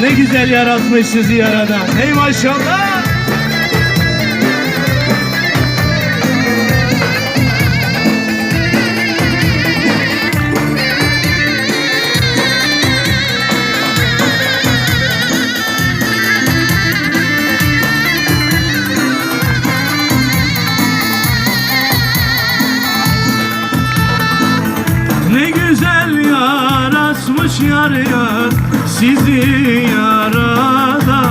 Ne güzel yaratmış yaradan. Hey maşallah. Yaratmış yar yar sizi yarada.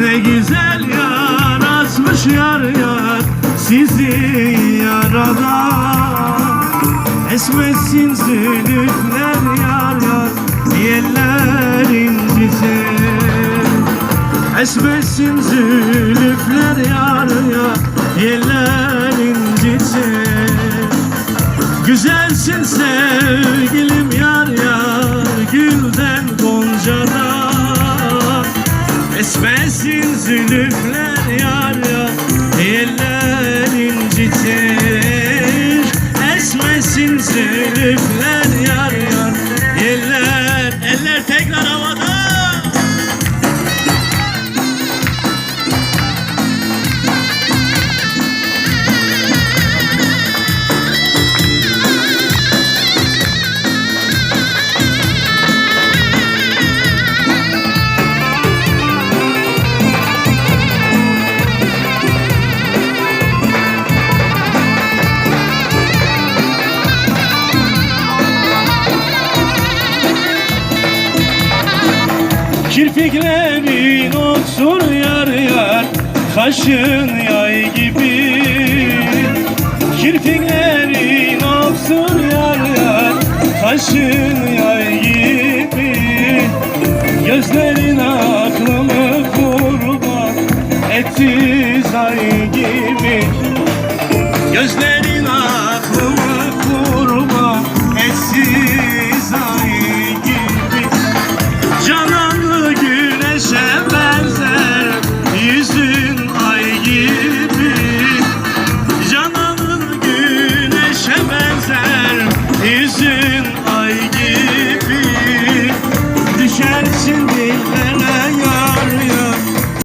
Ne güzel yaratmış yar yar sizi yarada. Esmesin zülüfler yar yar yeller incitir Esmesin zülüfler yar yar yeller incitir Güzelsin sevgilim yar yar gülden goncadan Esmesin zülüfler yar yar eller incitir Esmesin zülüfler Kirpiklerin otur yar yar Kaşın yay gibi. Kirpiklerin otur yar yar Kaşın yay gibi. Gözlerin aklımı kurban Etti zay gibi. Gözlerin bizi